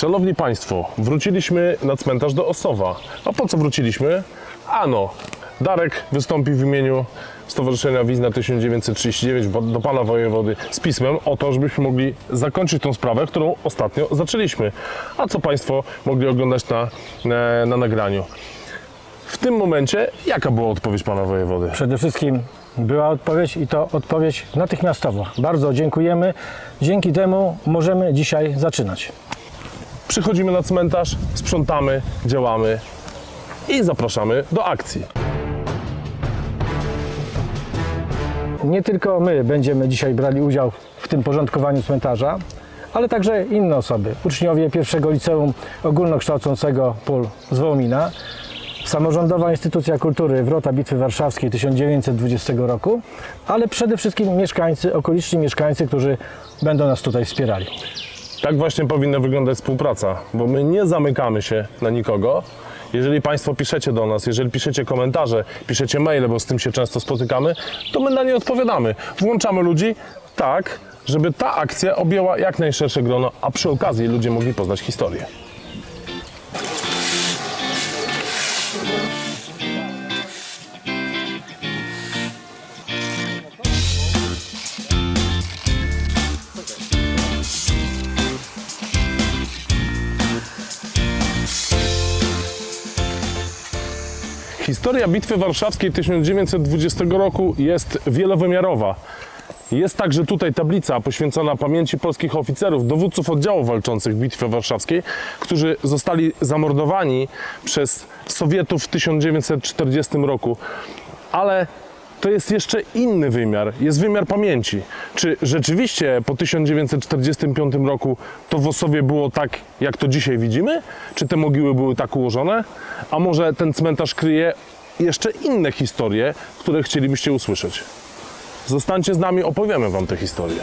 Szanowni Państwo, wróciliśmy na cmentarz do Osowa. A po co wróciliśmy? Ano, Darek wystąpił w imieniu Stowarzyszenia Wizna 1939 wo- do Pana Wojewody z pismem o to, żebyśmy mogli zakończyć tą sprawę, którą ostatnio zaczęliśmy. A co Państwo mogli oglądać na, na nagraniu. W tym momencie, jaka była odpowiedź Pana Wojewody? Przede wszystkim była odpowiedź i to odpowiedź natychmiastowa. Bardzo dziękujemy. Dzięki temu możemy dzisiaj zaczynać. Przychodzimy na cmentarz, sprzątamy, działamy i zapraszamy do akcji. Nie tylko my będziemy dzisiaj brali udział w tym porządkowaniu cmentarza, ale także inne osoby. Uczniowie pierwszego liceum ogólnokształcącego PUL z Wołomina, samorządowa instytucja kultury Wrota Bitwy Warszawskiej 1920 roku, ale przede wszystkim mieszkańcy, okoliczni mieszkańcy, którzy będą nas tutaj wspierali. Tak właśnie powinna wyglądać współpraca, bo my nie zamykamy się na nikogo. Jeżeli Państwo piszecie do nas, jeżeli piszecie komentarze, piszecie maile, bo z tym się często spotykamy, to my na nie odpowiadamy. Włączamy ludzi tak, żeby ta akcja objęła jak najszersze grono, a przy okazji ludzie mogli poznać historię. Historia Bitwy Warszawskiej 1920 roku jest wielowymiarowa. Jest także tutaj tablica poświęcona pamięci polskich oficerów, dowódców oddziałów walczących w Bitwie Warszawskiej, którzy zostali zamordowani przez Sowietów w 1940 roku. Ale to jest jeszcze inny wymiar, jest wymiar pamięci. Czy rzeczywiście po 1945 roku to w Osowie było tak, jak to dzisiaj widzimy? Czy te mogiły były tak ułożone? A może ten cmentarz kryje jeszcze inne historie, które chcielibyście usłyszeć? Zostańcie z nami, opowiemy Wam te historie.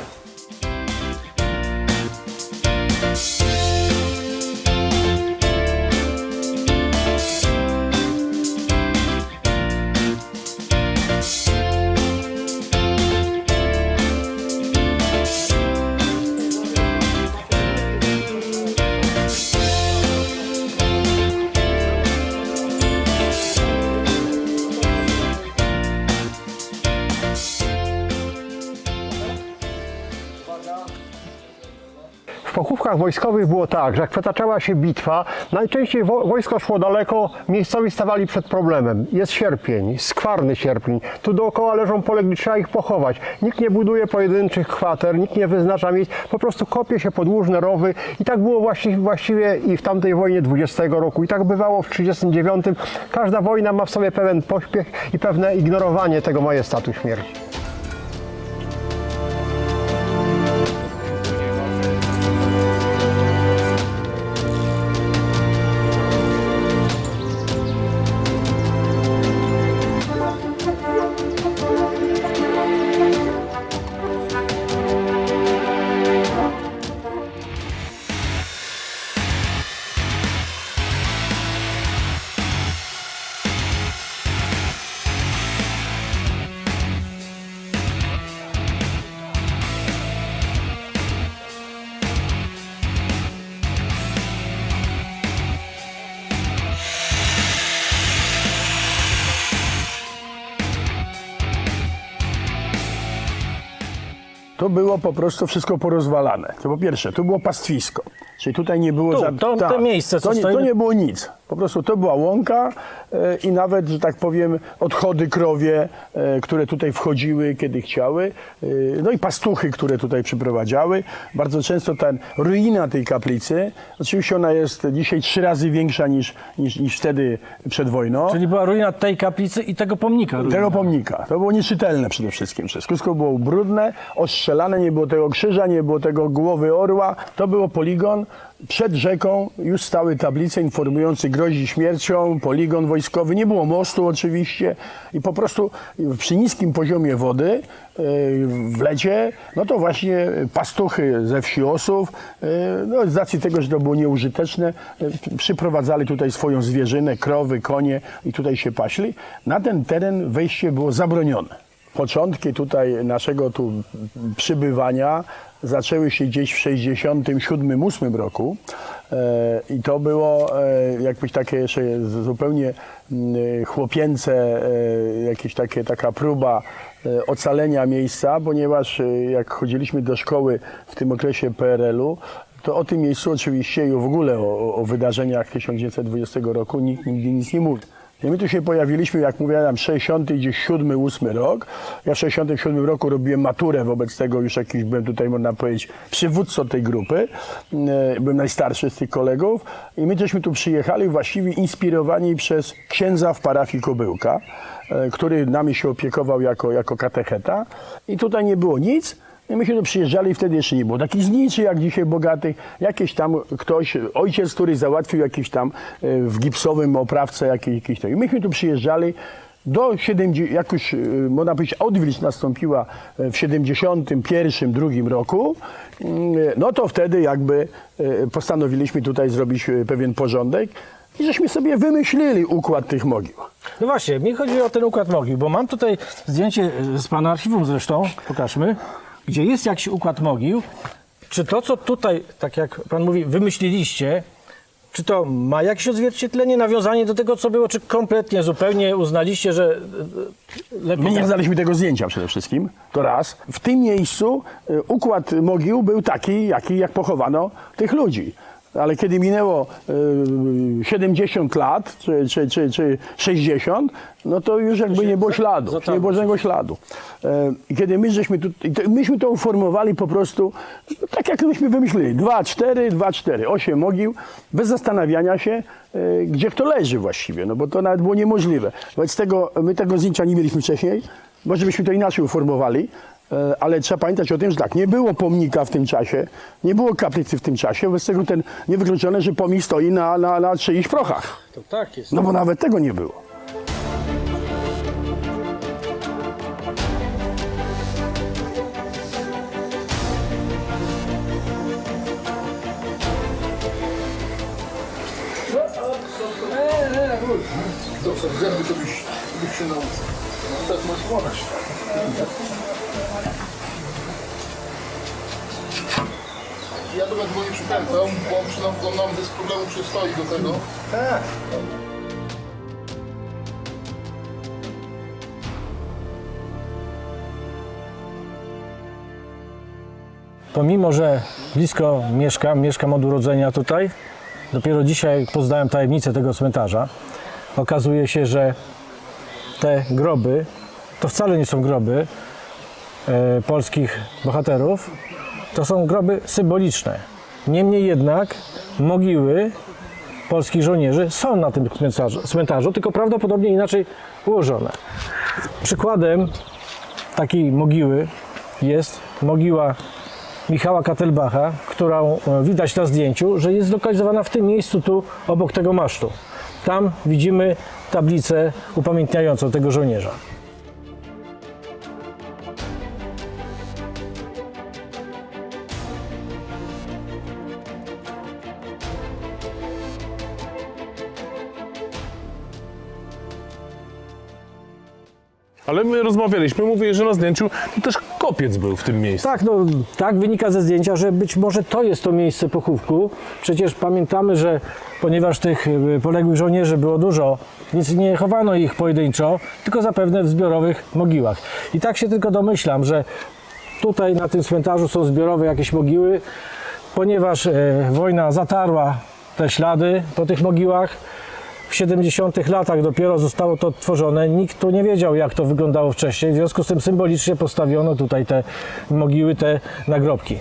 Pochówkach wojskowych było tak, że jak przetaczała się bitwa, najczęściej wo- wojsko szło daleko, miejscowi stawali przed problemem. Jest sierpień, skwarny sierpień, tu dookoła leżą polegli, trzeba ich pochować. Nikt nie buduje pojedynczych kwater, nikt nie wyznacza miejsc, po prostu kopie się podłużne rowy i tak było właściwie, właściwie i w tamtej wojnie 20 roku i tak bywało w 39. Każda wojna ma w sobie pewien pośpiech i pewne ignorowanie tego majestatu śmierci. To było po prostu wszystko porozwalane. To po pierwsze, tu było pastwisko. Czyli tutaj nie było Tu, żadnych. to- to miejsce, co to, nie, stoi- to nie było nic. Po prostu to była łąka e, i nawet, że tak powiem, odchody krowie, e, które tutaj wchodziły, kiedy chciały. E, no i pastuchy, które tutaj przyprowadzały. Bardzo często ta ruina tej kaplicy, oczywiście ona jest dzisiaj trzy razy większa niż, niż, niż wtedy przed wojną. Czyli była ruina tej kaplicy i tego pomnika. Ruina. Tego pomnika. To było nieczytelne przede wszystkim. Wszystko było brudne, ostrzelane, nie było tego krzyża, nie było tego głowy orła. To było poligon. Przed rzeką już stały tablice informujące grozi śmiercią, poligon wojskowy. Nie było mostu oczywiście i po prostu przy niskim poziomie wody e, w lecie, no to właśnie pastuchy ze wsi Osów, e, no z racji tego, że to było nieużyteczne, e, przyprowadzali tutaj swoją zwierzynę, krowy, konie i tutaj się paśli. Na ten teren wejście było zabronione. Początki tutaj naszego tu przybywania zaczęły się gdzieś w 67-8 roku. E, I to było e, jakbyś takie jeszcze zupełnie mm, chłopięce, e, jakieś takie, taka próba ocalenia miejsca, ponieważ jak chodziliśmy do szkoły w tym okresie PRL-u, to o tym miejscu oczywiście i w ogóle o, o- wydarzeniach 1920 roku nikt nigdy nic nie mówi. I my tu się pojawiliśmy, jak mówiłem, 67, 8 rok. Ja w 67 roku robiłem maturę, wobec tego już jakiś byłem tutaj, można powiedzieć, przywódcą tej grupy. E, Byłem najstarszy z tych kolegów. I my żeśmy tu przyjechali właściwie inspirowani przez księdza w parafii Kobyłka, e, który nami się opiekował jako, jako katecheta. I tutaj nie było nic. I myśmy tu przyjeżdżali, wtedy jeszcze nie było takich zniczy jak dzisiaj bogatych. Jakieś tam ktoś, ojciec, który załatwił jakiś tam e, w gipsowym oprawce jakiś, jakiś to. I myśmy tu przyjeżdżali do 70, jak już e, można powiedzieć odwilż nastąpiła e, w 71, drugim roku, mm, no to wtedy jakby e, postanowiliśmy tutaj zrobić e, pewien porządek i żeśmy sobie wymyślili układ tych mogił. No właśnie, mi chodzi o ten układ mogił, bo mam tutaj zdjęcie e, z pana archiwum zresztą, pokażmy, gdzie jest jakiś układ mogił. Czy to, co tutaj, tak jak pan mówi, wymyśliliście, czy to ma jakieś odzwierciedlenie, nawiązanie do tego, co było, czy kompletnie, zupełnie uznaliście, że e, lepiej... My nie tak? znaliśmy tego zdjęcia przede wszystkim, to raz. W tym miejscu y, układ mogił był taki, jaki jak pochowano tych ludzi. Ale kiedy minęło y, 70 lat, czy, czy, czy, czy 60, no to już jakby nie było śladu, nie było żadnego śladu. Y, I kiedy my żeśmy tu, myśmy to uformowali po prostu, tak jak myśmy wymyślili, 2, 4, 2, 4, 8 mogił, bez zastanawiania się, y, gdzie kto leży właściwie, no bo to nawet było niemożliwe. Wobec tego my tego zdjęcia nie mieliśmy wcześniej, może byśmy to inaczej uformowali, e, ale trzeba pamiętać o tym, że tak, nie było pomnika w tym czasie, nie było kaplicy w tym czasie, wobec tego ten niewykluczone, że pomnik stoi na, na, na czyichś prochach. To tak jest. No bo nawet tego nie było. Zęby to byś, byś się nauczył. Tak masz słonąć. Do was nie przykręcam, bo przynajmniej nam bez problemu przystoi do tego. Tak. Pomimo, że blisko mieszkam, mieszkam od urodzenia tutaj, dopiero dzisiaj poznałem tajemnicę tego cmentarza. Okazuje się, że te groby to wcale nie są groby e, polskich bohaterów, to są groby symboliczne. Niemniej jednak mogiły polskich żołnierzy są na tym cmentarzu, cmentarzu tylko prawdopodobnie inaczej ułożone. Przykładem takiej mogiły jest mogiła Michała Katelbacha, którą e, widać na zdjęciu, że jest zlokalizowana w tym miejscu tu obok tego masztu. Tam widzimy tablicę upamiętniającą tego żołnierza. Ale my rozmawialiśmy, mówię, że na zdjęciu to też kopiec był w tym miejscu. Tak, no tak wynika ze zdjęcia, że być może to jest to miejsce pochówku. Przecież pamiętamy, że ponieważ tych y, poległych żołnierzy było dużo, więc nie chowano ich pojedynczo, tylko zapewne w zbiorowych mogiłach. I tak się tylko domyślam, że tutaj na tym cmentarzu są zbiorowe jakieś mogiły, ponieważ e, wojna zatarła te ślady po tych mogiłach. W 70 latach dopiero zostało to odtworzone. Nikt tu nie wiedział, jak to wyglądało wcześniej. W związku z tym symbolicznie postawiono tutaj te mogiły, te nagrobki.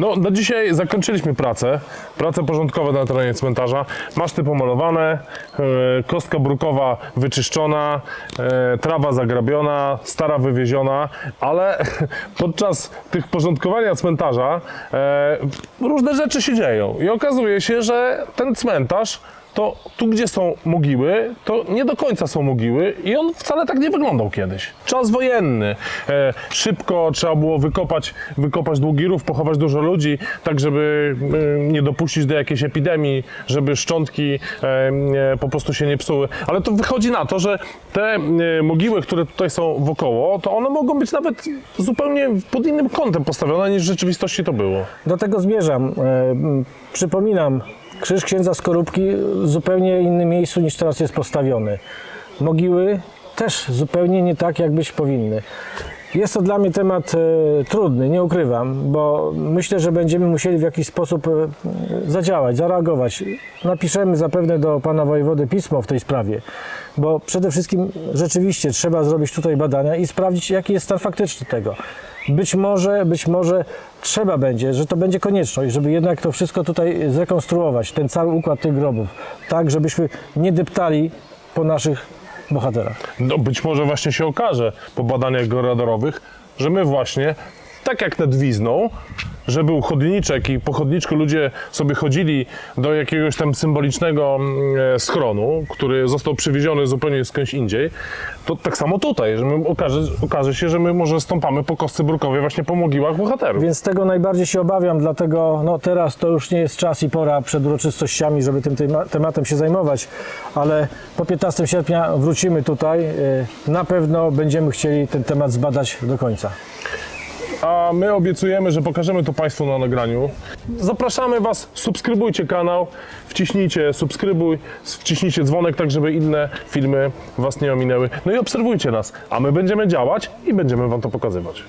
No, na dzisiaj zakończyliśmy pracę. Prace porządkowe na terenie cmentarza. Maszty pomalowane, e, kostka brukowa wyczyszczona, e, trawa zagrabiona, stara wywieziona, ale podczas tych porządkowania cmentarza e, różne rzeczy się dzieją. I okazuje się, że ten cmentarz to tu, gdzie są mogiły, to nie do końca są mogiły i on wcale tak nie wyglądał kiedyś. Czas wojenny. E, szybko trzeba było wykopać, wykopać długi rów, pochować dużo ludzi, tak żeby e, nie dopuścić do jakiejś epidemii, żeby szczątki e, nie, po prostu się nie psuły. Ale to wychodzi na to, że te e, mogiły, które tutaj są wokoło, to one mogą być nawet zupełnie pod innym kątem postawione niż w rzeczywistości to było. Do tego zmierzam. E, Przypominam, krzyż księdza Skorupki w zupełnie innym miejscu niż teraz jest postawiony. Mogiły też zupełnie nie tak, jak być powinny. Jest to dla mnie temat e, trudny, nie ukrywam, bo myślę, że będziemy musieli w jakiś sposób e, zadziałać, zareagować. Napiszemy zapewne do pana wojewody pismo w tej sprawie, bo przede wszystkim rzeczywiście trzeba zrobić tutaj badania i sprawdzić, jaki jest stan faktyczny tego. Być może, być może trzeba będzie, że to będzie konieczność, żeby jednak to wszystko tutaj zrekonstruować, ten cały układ tych grobów, tak, żebyśmy nie deptali po naszych bohaterach. No być może właśnie się okaże po badaniach georadorowych, że my właśnie, tak jak nad Wizną, że był chodniczek i po chodniczku ludzie sobie chodzili do jakiegoś tam symbolicznego mm, e, schronu, który został przywieziony zupełnie skądś indziej, to tak samo tutaj, że my okaże, okaże się, że my może stąpamy po kostce brukowej właśnie po mogiłach bohaterów. Więc tego najbardziej się obawiam, dlatego no, teraz to już nie jest czas i pora przed uroczystościami, żeby tym tema- tematem się zajmować, ale po 15 sierpnia wrócimy tutaj. y, Na pewno będziemy chcieli ten temat zbadać do końca. A my obiecujemy, że pokażemy to Państwu na nagraniu. Zapraszamy Was, subskrybujcie kanał, wciśnijcie subskrybuj, wciśnijcie dzwonek, tak żeby inne filmy Was nie ominęły. No i obserwujcie nas, a my będziemy działać i będziemy Wam to pokazywać.